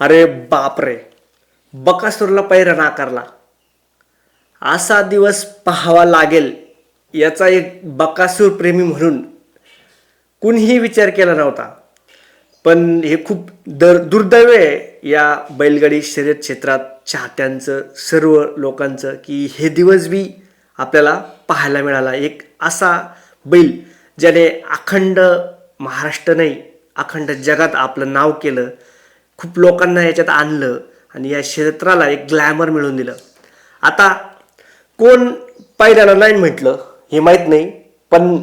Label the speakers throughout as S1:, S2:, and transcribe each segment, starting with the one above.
S1: अरे बापरे. बकासूरला पैरा नाकारला असा दिवस पाहावा लागेल याचा एक बकासूर प्रेमी म्हणून कुणीही विचार केला नव्हता. पण हे खूप दर दुर्दैव आहे या बैलगाडी शर्यत क्षेत्रात चाहत्यांचं सर्व लोकांचं की हे दिवस बी आपल्याला पाहायला मिळाला. एक असा बैल ज्याने अखंड महाराष्ट्र नाही अखंड जगात आपलं नाव केलं खूप लोकांना याच्यात आणलं आणि या क्षेत्राला एक ग्लॅमर मिळवून दिलं. आता कोण पहिल्याला नाही म्हटलं हे माहीत नाही पण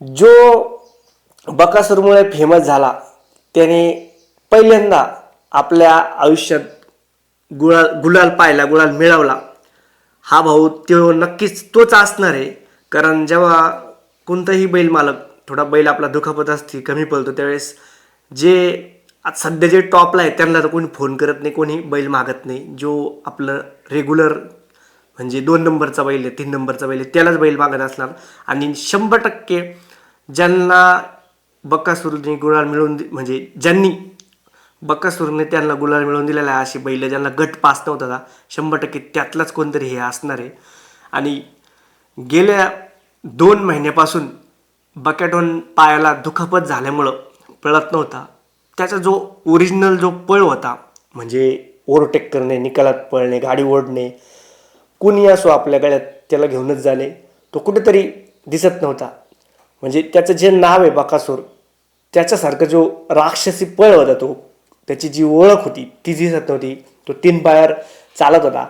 S1: जो बकासूरमुळे फेमस झाला त्याने पहिल्यांदा आपल्या आयुष्यात गुळाल गुलाल पाहिला गुलाल मिळवला. हा भाऊ तो नक्कीच तोच असणार आहे कारण जेव्हा कोणताही बैल मालक थोडा बैल आपला दुखापत असते कमी पडतो त्यावेळेस जे आज सध्या जे टॉपला आहे त्यांना तर कोणी फोन करत नाही कोणी बैल मागत नाही. जो आपलं रेग्युलर म्हणजे दोन नंबरचा बैल आहे तीन नंबरचा बैल आहे त्यालाच बैल मागत असणार. आणि शंभर टक्के ज्यांना बक्कासूरने गुलाल मिळवून दि- म्हणजे ज्यांनी बक्कासूरने त्यांना गुलाल मिळवून दिलेला आहे अशी बैल ज्यांना गट पास नव्हता का शंभर टक्के त्यातलाच कोणतरी हे असणार आहे. आणि गेल्या दोन महिन्यापासून बकॅटॉन पायाला दुखापत झाल्यामुळं पळत नव्हता. त्याचा जो ओरिजिनल जो पळ होता म्हणजे ओव्हरटेक करणे निकालात पळणे गाडी ओढणे कुणी असो आपल्या गळ्यात त्याला घेऊनच जाणे तो कुठेतरी दिसत नव्हता. म्हणजे त्याचं जे नाव आहे बकासूर त्याच्यासारखं जो राक्षसी पळ होता तो त्याची जी ओळख होती ती दिसत नव्हती. तो तीन पायावर चालत होता.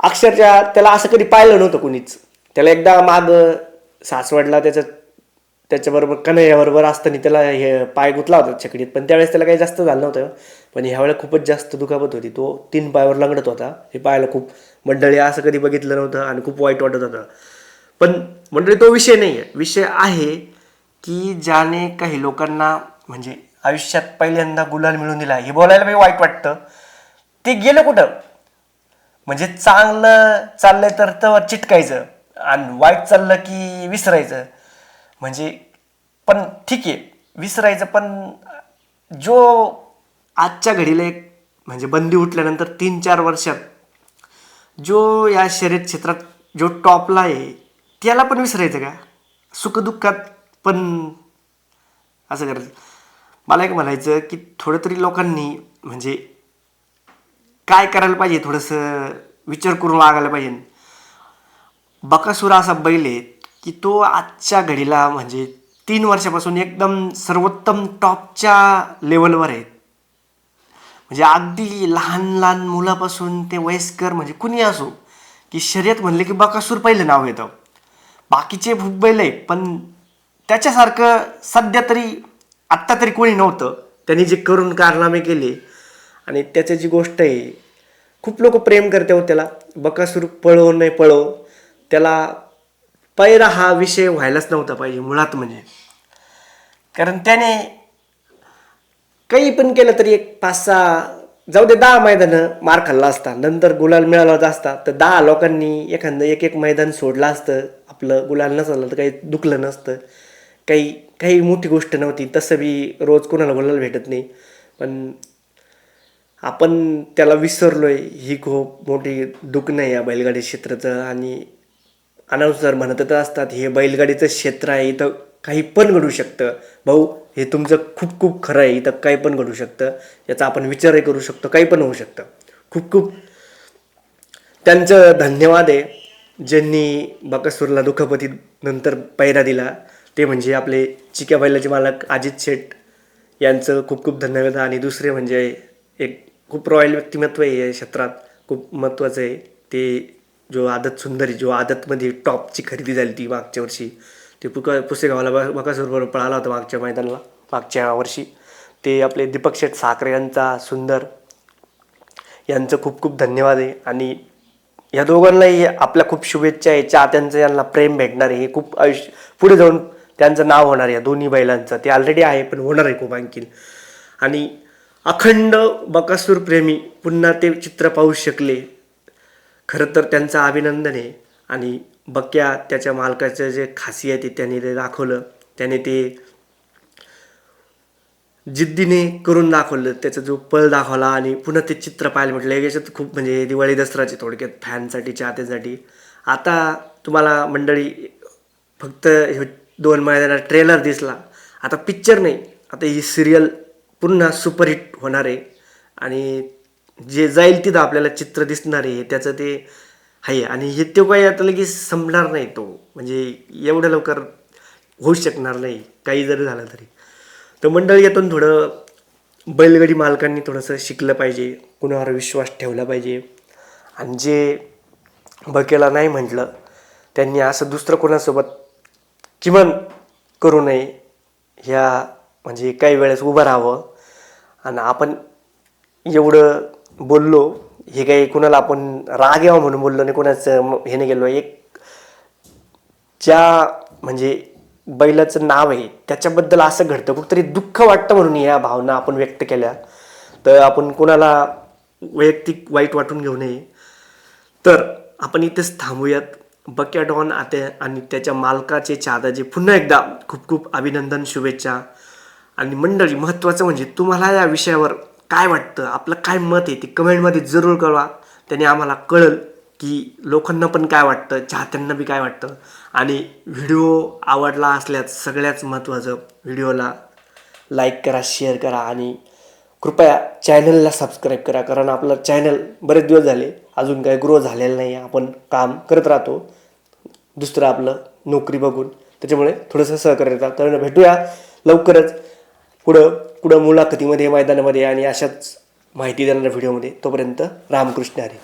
S1: अक्षरशः त्याला असं कधी पाहिलं नव्हतं कुणीच. त्याला एकदा माग सासवडला त्याचं त्याच्याबरोबर कन्हैयाबरोबर असताना त्याला हे पाय गुतला होता छकडीत. पण त्यावेळेस त्याला काही जास्त झालं नव्हतं. पण ह्यावेळेला खूपच जास्त दुखापत होती. तो तीन पायावर लंगडत होता. हे पायाला खूप मंडळी असं कधी बघितलं नव्हतं आणि खूप वाईट वाटत होतं. पण मंडळी तो विषय नाही आहे विषय आहे की ज्याने काही लोकांना म्हणजे आयुष्यात पहिल्यांदा गुलाल मिळून दिला हे बोलायला मी वाईट वाटतं? ते गेलं कुठं? म्हणजे चांगलं चाललंय तर तर चिटकायचं आणि वाईट चाललं की विसरायचं. म्हणजे पण ठीक आहे विसरायचं पण जो आजच्या घडीला एक म्हणजे बंदी उठल्यानंतर तीन चार वर्षात जो या शर्यत क्षेत्रात जो टॉपला आहे त्याला पण विसरायचं का? सुखदुःखात पण असं करायचं. मला एक म्हणायचं की थोडं तरी लोकांनी म्हणजे काय करायला पाहिजे थोडंसं विचार करून वागायला पाहिजे. बकासुरा असा बैल आहे की तो आजच्या घडीला म्हणजे तीन वर्षापासून एकदम सर्वोत्तम टॉपच्या लेवलवर आहेत. म्हणजे अगदी लहान लहान मुलापासून ते वयस्कर म्हणजे कुणी असो की शर्यत म्हणले की बकासूर पहिलं नाव येतं. बाकीचे खूप बैल आहे पण त्याच्यासारखं सध्या तरी आत्ता तरी कोणी नव्हतं. त्यांनी जे करून कारनामे केले आणि त्याची जी गोष्ट आहे खूप लोक प्रेम करते हो त्याला. बकासूर पळो नाही पळो त्याला पैरा हा विषय व्हायलाच नव्हता पाहिजे मुळात म्हणजे. कारण त्याने काही पण केलं तरी एक पाच सहा जाऊ दे दहा मैदानं मार खाल्ला असता नंतर गुलाल मिळाला होता असता तर दहा लोकांनी एखादं एक एक मैदान सोडलं असतं आपलं गुलाल नसलं तर काही दुखलं नसतं. काही काही मोठी गोष्ट नव्हती तसं बी रोज कोणाला गुलाल भेटत नाही. पण आपण त्याला विसरलोय ही खूप मोठी दुखणं आहे या बैलगाडी क्षेत्राचं आणि अनाऊन्सर म्हणतच असतात हे बैलगाडीचं क्षेत्र आहे इथं काही पण घडू शकतं. भाऊ हे तुमचं खूप खूप खरं आहे इथं काही पण घडू शकतं. याचा आपण विचारही करू शकतो काही पण होऊ शकतं. खूप खूप त्यांचं धन्यवाद आहे ज्यांनी बकासूरला दुखापती नंतर पैरा दिला. ते म्हणजे आपले चिक्या बैलाचे मालक अजित शेठ यांचं खूप खूप धन्यवाद. आणि दुसरे म्हणजे एक खूप रॉयल व्यक्तिमत्व आहे या क्षेत्रात खूप महत्त्वाचं आहे. ते जो आदत सुंदरी जो आदतमध्ये टॉपची खरेदी झाली ती मागच्या वर्षी ते पुक पुसेगावाला ब बकासूरबरोबर पळाला होता मागच्या मैदानाला मागच्या वर्षी. ते आपले दीपक शेठ साखरे यांचा सुंदर यांचं खूप खूप धन्यवाद आहे. आणि या दोघांनाही आपल्या खूप शुभेच्छा आहे. चाहत्यांचं यांना प्रेम भेटणार आहे हे खूप आयुष्य पुढे जाऊन त्यांचं नाव होणार आहे. या दोन्ही बैलांचं. ते ऑलरेडी आहे पण होणार आहे खूप आणखीन. आणि अखंड बकासूर प्रेमी पुन्हा ते चित्र पाहू शकले. खरं तर त्यांचं अभिनंदन आहे. आणि बक्या त्याच्या मालकाचं जे खासी आहे ते त्याने ते दाखवलं. त्याने ते जिद्दीने करून दाखवलं. त्याचा जो पळ दाखवला आणि पुन्हा ते चित्र पाहायला म्हटलं. याच्यात खूप म्हणजे दिवाळी दसराचे थोडक्यात फॅनसाठी चाहत्यासाठी. आता तुम्हाला मंडळी फक्त हे दोन महिन्याला ट्रेलर दिसला. आता पिक्चर नाही. आता ही सिरियल पुन्हा सुपरहिट होणार आहे. आणि जे जाईल तिथं आपल्याला चित्र दिसणार आहे त्याचं ते आहे. आणि हे तो काही आता लगेच संपणार नाही तो. म्हणजे एवढं लवकर होऊ शकणार नाही काही जरी झालं तरी. तर मंडळी यातून थोडं बैलगाडी मालकांनी थोडंसं शिकलं पाहिजे कुणावर विश्वास ठेवला पाहिजे. आणि जे बकेला नाही म्हटलं त्यांनी असं दुसरं कोणासोबत किमान करू नये ह्या म्हणजे काही वेळेस उभं राहावं. आणि आपण एवढं बोललो हे काही कुणाला आपण राग यावं म्हणून बोललो नाही कोणाचं म- हे नाही गेलो एक ज्या म्हणजे बैलाचं नाव आहे त्याच्याबद्दल असं घडतं कुठतरी दुःख वाटतं म्हणून या भावना आपण व्यक्त केल्या. तर आपण कोणाला वैयक्तिक वाईट वाटून घेऊ नये. तर आपण इथेच थांबूयात. बकॅडॉन डॉन आते आणि त्याच्या मालकाचे चादाचे पुन्हा एकदा खूप खूप अभिनंदन शुभेच्छा. आणि मंडळी महत्त्वाचं म्हणजे तुम्हाला या विषयावर काय वाटतं आपलं काय मत आहे ते कमेंटमध्ये जरूर कळवा. त्याने आम्हाला कळल की लोकांना पण काय वाटतं चाहत्यांना बी काय वाटतं. आणि व्हिडिओ आवडला असल्यास सगळ्यात महत्त्वाचं व्हिडिओला लाईक करा शेअर करा आणि कृपया चॅनलला सबस्क्राईब करा. कारण आपलं चॅनल बरेच दिवस झाले अजून काही ग्रो झालेलं नाही आपण काम करत राहतो. दुसरं आपलं नोकरी बघून. त्याच्यामुळे थोडंसं सहकार्य करा. तर भेटूया लवकरच पुढं. पुढं मुलाखतीमध्ये मैदानामध्ये आणि अशाच माहिती देणाऱ्या व्हिडिओमध्ये तोपर्यंत रामकृष्ण हरी.